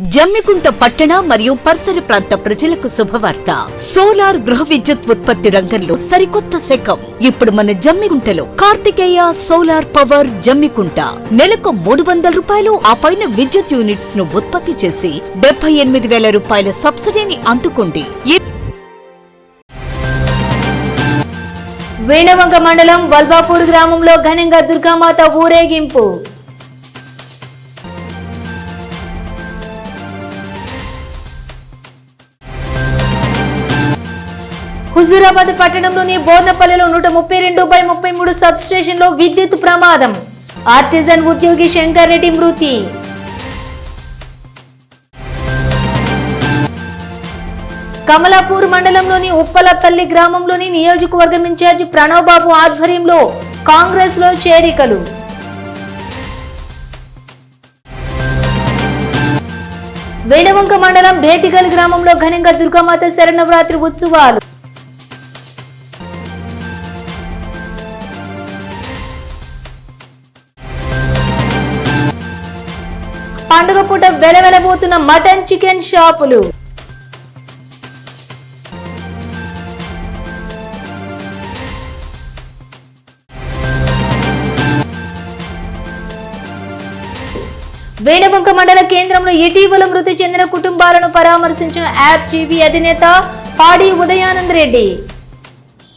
జమ్మికుంట పట్టణ మరియు పరిసర ప్రాంత ప్రజలకు శుభవార్త. సోలార్ గృహ విద్యుత్ ఉత్పత్తి రంగంలో సరికొత్త శకం. ఇప్పుడు మన జమ్మికుంటలో కార్తికేయ సోలార్ పవర్ జమ్మికుంట. నెలకు మూడు వందల రూపాయలు ఆ పైన విద్యుత్ యూనిట్స్ను ఉత్పత్తి చేసి డెబ్బై ఎనిమిది వేల రూపాయల సబ్సిడీని అందుకోండి. వేణవంగ మండలం బల్బాపూర్ గ్రామంలో ఘనంగా దుర్గామాత ఊరేగింపు. హుజూరాబాద్ పట్టణంలోని బోర్నపల్లిలో నూట ముప్పై రెండు బై ముప్పై మూడు సబ్ స్టేషన్లో విద్యుత్ ప్రమాదం. ఆర్టిజన్ ఉద్యోగి శంకర్ రెడ్డి మృతి. కమలాపూర్ మండలంలోని ఉప్పలపల్లి గ్రామంలోని నియోజకవర్గం ఇన్ఛార్జ్ ప్రణవ్ బాబు ఆధ్వర్యంలో కాంగ్రెస్లో చేరికలు. వేణవంక మండలం భేతిగల్ గ్రామంలో ఘనంగా దుర్గామాత శరణవరాత్రి ఉత్సవాలు. పండుగ పూట వెలవెలబోతున్న మటన్ చికెన్ షాపులు. వేణవంక మండల కేంద్రంలో ఇటీవల మృతి చెందిన కుటుంబాలను పరామర్శించిన యాప్ జీబీ అధినేత పాడి ఉదయానంద్ రెడ్డి.